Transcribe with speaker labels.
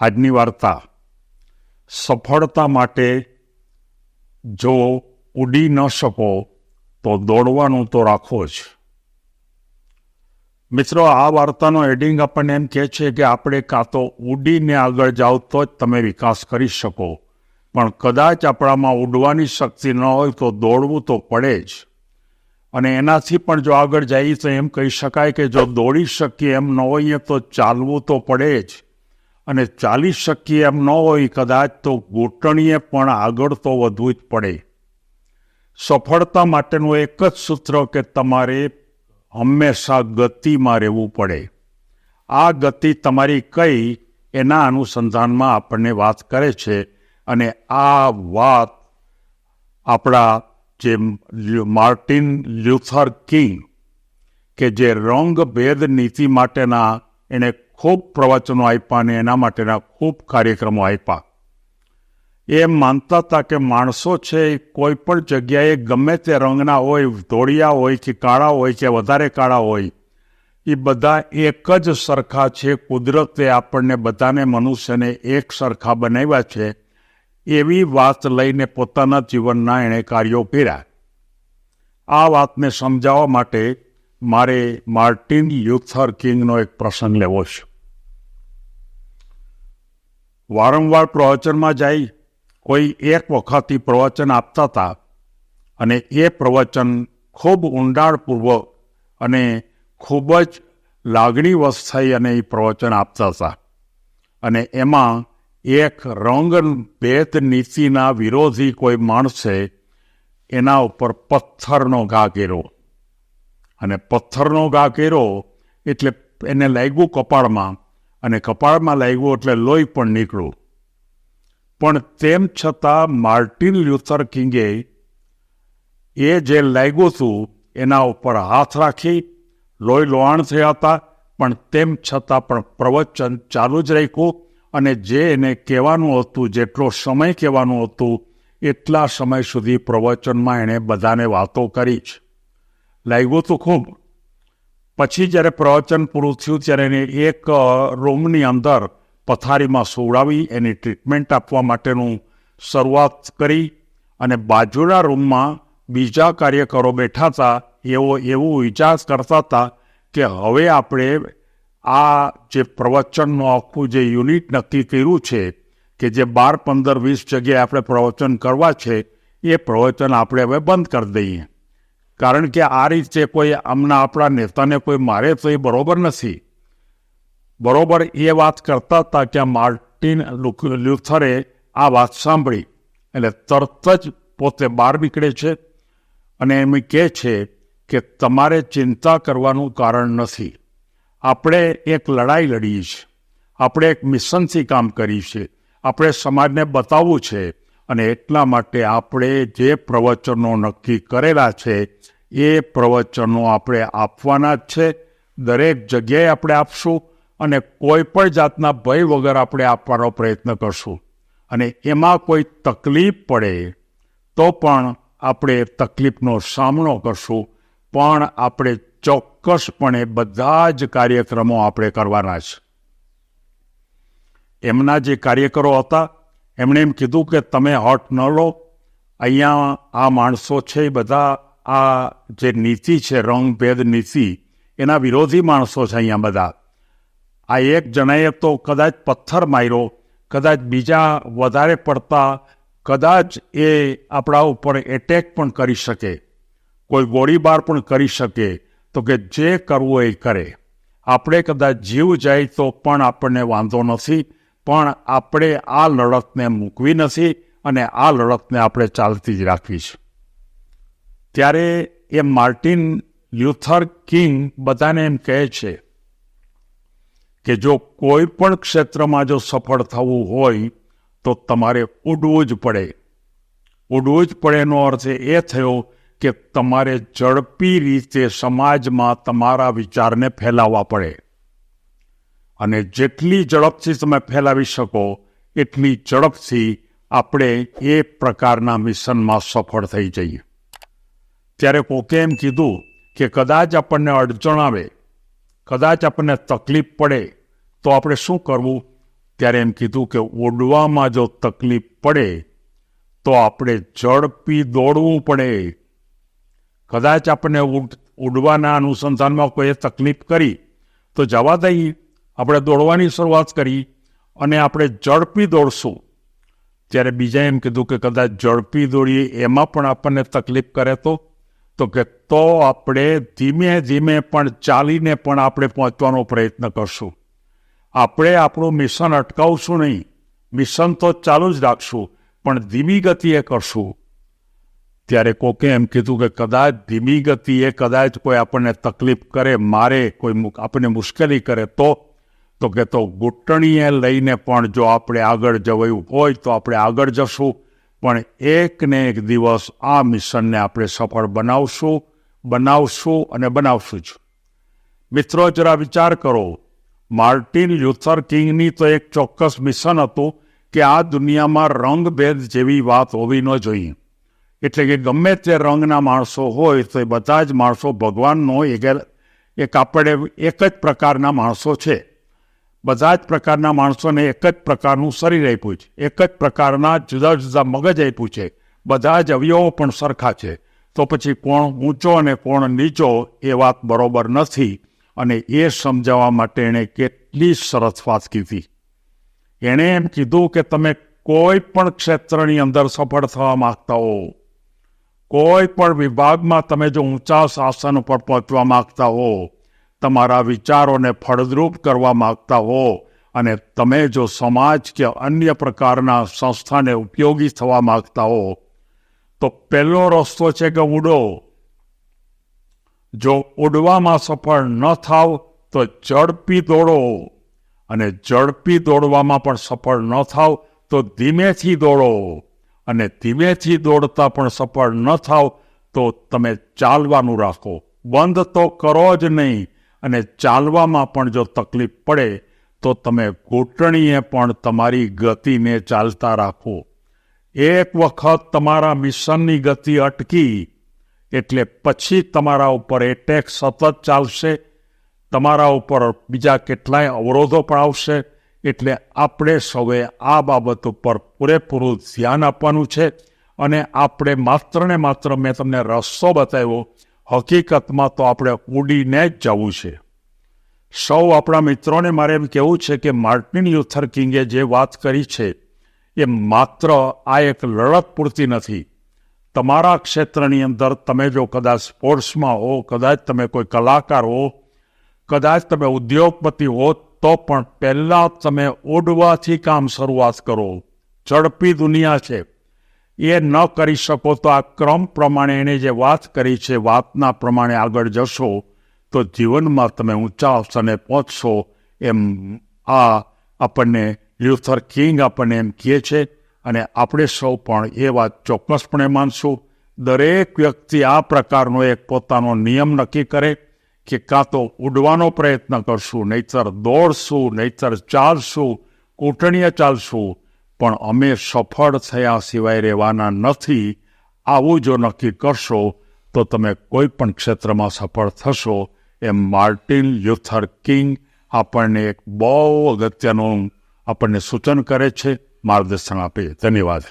Speaker 1: આજની વાર્તા. સફળતા માટે જો ઉડી ન શકો, તો દોડવાનું તો રાખો જ. મિત્રો, આ વાર્તાનો એડિંગ આપણને એમ કહે છે કે આપણે કાં તો ઉડીને આગળ જાઓ તો જ તમે વિકાસ કરી શકો. પણ કદાચ આપણામાં ઉડવાની શક્તિ ન હોય તો દોડવું તો પડે જ. અને એનાથી પણ જો આગળ જઈએ તો એમ કહી શકાય કે જો દોડી શકીએ એમ ન હોઈએ તો ચાલવું તો પડે જ. અને ચાલી શકીએ એમ ન હોય કદાચ તો ઘૂંટણીએ પણ આગળ તો વધવું જ પડે. સફળતા માટેનું એક જ સૂત્ર કે તમારે હંમેશા ગતિમાં રહેવું પડે. આ ગતિ તમારી કઈ એના અનુસંધાનમાં આપણને વાત કરે છે અને આ વાત આપણા જે માર્ટિન લ્યુથર કિંગ કે જે રંગ ભેદ નીતિ માટેના એણે ખૂબ પ્રવચનો આપ્યા અને એના માટેના ખૂબ કાર્યક્રમો આપ્યા. એ માનતા હતા કે માણસો છે કોઈ પણ જગ્યાએ ગમે તે રંગના હોય, ધોળિયા હોય કે કાળા હોય કે વધારે કાળા હોય, એ બધા એક જ સરખા છે. કુદરતે આપણને બધાને મનુષ્યને એક સરખા બનાવ્યા છે. એવી વાત લઈને પોતાના જીવનના એણે કાર્યો કર્યા. આ વાતને સમજાવવા માટે મારે માર્ટિન યુથર કિંગનો એક પ્રસંગ લેવો છે. વારંવાર પ્રવચનમાં જઈ કોઈ એક વખતથી પ્રવચન આપતા હતા. અને એ પ્રવચન ખૂબ ઊંડાણપૂર્વક અને ખૂબ જ લાગણીવશ થઈ અને એ પ્રવચન આપતા હતા. અને એમાં એક રંગ ભેદ નીતિના વિરોધી કોઈ માણસે એના ઉપર પથ્થરનો ઘા કર્યો અને પથ્થરનો ઘા કર્યો એટલે એને લાગ્યું કપાળમાં. અને કપાળમાં લાગ્યું એટલે લોહી પણ નીકળ્યું. પણ તેમ છતાં માર્ટિન લ્યુથર કિંગે એ જે લાગ્યું હતું, એના ઉપર હાથ રાખી લોહી લોહાણ થયા હતા, પણ તેમ છતાં પણ પ્રવચન ચાલુ જ રાખ્યું અને જે એને કહેવાનું હતું, જેટલો સમય કહેવાનું હતું, એટલા સમય સુધી પ્રવચનમાં એણે બધાને વાતો કરી જ. લાગ્યું તો ખૂબ. પછી જ્યારે પ્રવચન પૂરું થયું ત્યારે એને એક રૂમની અંદર પથારીમાં સુવડાવી, એની ટ્રીટમેન્ટ આપવા માટેનું શરૂઆત કરી અને બાજુના રૂમમાં બીજા કાર્યકરો બેઠા હતા, એવો, એવું વિચાર કરતા હતા કે હવે આપણે આ જે પ્રવચનનું આખું જે યુનિટ નક્કી કર્યું છે કે જે બાર પંદર વીસ જગ્યાએ આપણે પ્રવચન કરવા છે, એ પ્રવચન આપણે હવે બંધ કરી દઈએ. કારણ કે આ રીતે કોઈ આમના આપણા નેતાને કોઈ મારે તો એ બરોબર નથી. બરોબર એ વાત કરતા હતા કે માર્ટિન લ્યુથરે આ વાત સાંભળી. એટલે તરત જ પોતે બહાર નીકળે છે અને એમ કહે છે કે તમારે ચિંતા કરવાનું કારણ નથી. આપણે એક લડાઈ લડીએ છીએ આપણે એક મિશનથી કામ કરીએ છીએ આપણે સમાજને બતાવવું છે અને એટલા માટે આપણે જે પ્રવચનો નક્કી કરેલા છે, એ પ્રવચનો આપણે આપવાના જ છે. દરેક જગ્યાએ આપણે આપશું અને કોઈ પણ જાતના ભય વગર આપણે આપવાનો પ્રયત્ન કરશું. અને એમાં કોઈ તકલીફ પડે તો પણ આપણે તકલીફનો સામનો કરશું. પણ આપણે ચોક્કસપણે બધા જ કાર્યક્રમો આપણે કરવાના છે એમના જે કાર્યકરો હતા એમણે એમ કીધું કે તમે હોટ ન લો. અહીંયા આ માણસો છે બધા, આ જે નીતિ છે, રંગભેદ નીતિ, એના વિરોધી માણસો છે અહીંયા બધા. આ એક જણાએ તો કદાચ પથ્થર માર્યો, કદાચ બીજા વધારે પડતા, કદાચ એ આપણા ઉપર એટેક પણ કરી શકે. કોઈ ગોળીબાર પણ કરી શકે. તો કે જે કરવું એ કરે. આપણે કદાચ જીવ જાય તો પણ આપણને વાંધો નથી. પણ આપણે આ લડતને મૂકવી નથી અને આ લડતને આપણે ચાલતી જ રાખવી છે. ત્યારે એ માર્ટિન લ્યુથર કિંગ બધાને એમ કહે છે કે જો કોઈ પણ ક્ષેત્રમાં જો સફળ થવું હોય તો તમારે ઉડવું જ પડે. ઉડવું જ પડે એનો અર્થ એ થયો કે તમારે ઝડપી રીતે સમાજમાં તમારા વિચારને ફેલાવવા પડે. અને જેટલી ઝડપથી તમે ફેલાવી શકો, એટલી ઝડપથી આપણે એ પ્રકારના મિશનમાં સફળ થઈ જઈએ. ત્યારે કોકે એમ કીધું કે કદાચ આપણને અડચણ આવે, કદાચ આપણને તકલીફ પડે, તો આપણે શું કરવું? ત્યારે એમ કીધું કે ઉડવામાં જો તકલીફ પડે, તો આપણે ઝડપી દોડવું પડે. કદાચ આપણને ઉડવાના અનુસંધાનમાં કોઈએ તકલીફ કરી, તો જવા દઈએ. આપણે દોડવાની શરૂઆત કરી અને આપણે ઝડપી દોડશું. ત્યારે બીજા એમ કીધું કે કદાચ ઝડપી દોડીએ, એમાં પણ આપણને તકલીફ કરે તો? તો કે તો આપણે ધીમે ધીમે પણ ચાલીને પણ આપણે પહોંચવાનો પ્રયત્ન કરશું. આપણે આપણું મિશન અટકાવશું નહીં. મિશન તો ચાલુ જ રાખશું, પણ ધીમી ગતિએ કરશું. ત્યારે કોકે એમ કીધું કે કદાચ ધીમી ગતિએ કદાચ કોઈ આપણને તકલીફ કરે, મારે કોઈ આપણને મુશ્કેલી કરે તો? તો કે તો ઘૂંટણીએ લઈને પણ જો આપણે આગળ જવાયું હોય તો આપણે આગળ જશું. પણ એક ને એક દિવસ આ મિશનને આપણે સફળ બનાવશું બનાવશું અને બનાવશું જ. મિત્રો, જરા વિચાર કરો. માર્ટિન લ્યુથર કિંગની તો એક ચોક્કસ મિશન હતું કે આ દુનિયામાં રંગભેદ જેવી વાત હોવી ન જોઈએ. એટલે કે ગમે તે રંગના માણસો હોય તો એ બધા જ માણસો ભગવાનનો એક આપણે એક જ પ્રકારના માણસો છે. બધા જ પ્રકારના માણસોને એક જ પ્રકારનું શરીર આપ્યું છે. એક જ પ્રકારના જુદા જુદા મગજ આપ્યું છે. બધા જ અવયવો પણ સરખા છે. તો પછી કોણ ઊંચો અને કોણ નીચો એ વાત બરોબર નથી. અને એ સમજાવવા માટે એણે કેટલી સરસ વાત કીધી. એણે એમ કીધું કે તમે કોઈ પણ ક્ષેત્રની અંદર સફળ થવા માંગતા હો. કોઈ પણ વિભાગમાં તમે જો ઊંચા શાસન ઉપર પહોંચવા માંગતા હો તમારા વિચારોને ફળદ્રુપ કરવા માંગતા હો અને તમે જો સમાજ કે અન્ય પ્રકારના સંસ્થાને ઉપયોગી થવા માંગતા હો, તો પહેલો રસ્તો છે કે ઉડો. જો ઉડવામાં સફળ ન થાવ, તો ઝડપી દોડો. અને ઝડપી દોડવામાં પણ સફળ ન થાવ, તો ધીમેથી દોડો. અને ધીમેથી દોડતા પણ સફળ ન થાવ, તો તમે ચાલવાનું રાખો. બંધ તો કરો જ નહીં અને ચાલવામાં પણ જો તકલીફ પડે, તો તમે ઘૂંટણીએ પણ તમારી ગતિને ચાલતા રાખો. એક વખત તમારા મિશનની ગતિ અટકી, એટલે પછી તમારા ઉપર એટેક સતત ચાલશે, તમારા ઉપર બીજા કેટલાય અવરોધો પણ આવશે, એટલે આપણે સૌએ આ બાબત ઉપર પૂરેપૂરું ધ્યાન આપવાનું છે. અને આપણે માત્ર ને માત્ર મેં તમને રસ્તો બતાવ્યો હકીકતમાં તો આપણે ઉડીને જ જવું છે. સૌ આપણા મિત્રોને મારે એમ કહેવું છે કે માર્ટિન યુથર કિંગે જે વાત કરી છે, એ માત્ર આ એક લડત પૂરતી નથી. તમારા ક્ષેત્રની અંદર તમે જો કદાચ સ્પોર્ટ્સમાં હો, કદાચ તમે કોઈ કલાકાર હો, કદાચ તમે ઉદ્યોગપતિ હો, તો પણ પહેલાં તમે ઓડવાથી કામ શરૂઆત કરો. ઝડપી દુનિયા છે. એ ન કરી શકો તો આ ક્રમ પ્રમાણે એણે જે વાત કરી છે, વાતના પ્રમાણે આગળ જશો, તો જીવનમાં તમે ઊંચા અવસરને પહોંચશો એમ આ આપણને લ્યુથર કિંગ આપણને એમ કહે છે અને આપણે સૌ પણ એ વાત ચોક્કસપણે માનશું. દરેક વ્યક્તિ આ પ્રકારનો એક પોતાનો નિયમ નક્કી કરે કે કાં તો ઉડવાનો પ્રયત્ન કરશું, નહીતર દોડશું, નહીતર ચાલશું કૂંટણીએ ચાલશું પણ અમે સફળ થયા સિવાય રહેવાના નથી, આવું જો નક્કી કરશો, તો તમે કોઈ પણ ક્ષેત્રમાં સફળ થશો, એમ માર્ટિન લ્યુથર કિંગ આપણને એક બહુ અગત્યનું આપણને સૂચન કરે છે. માર્ગદર્શન આપે. ધન્યવાદ.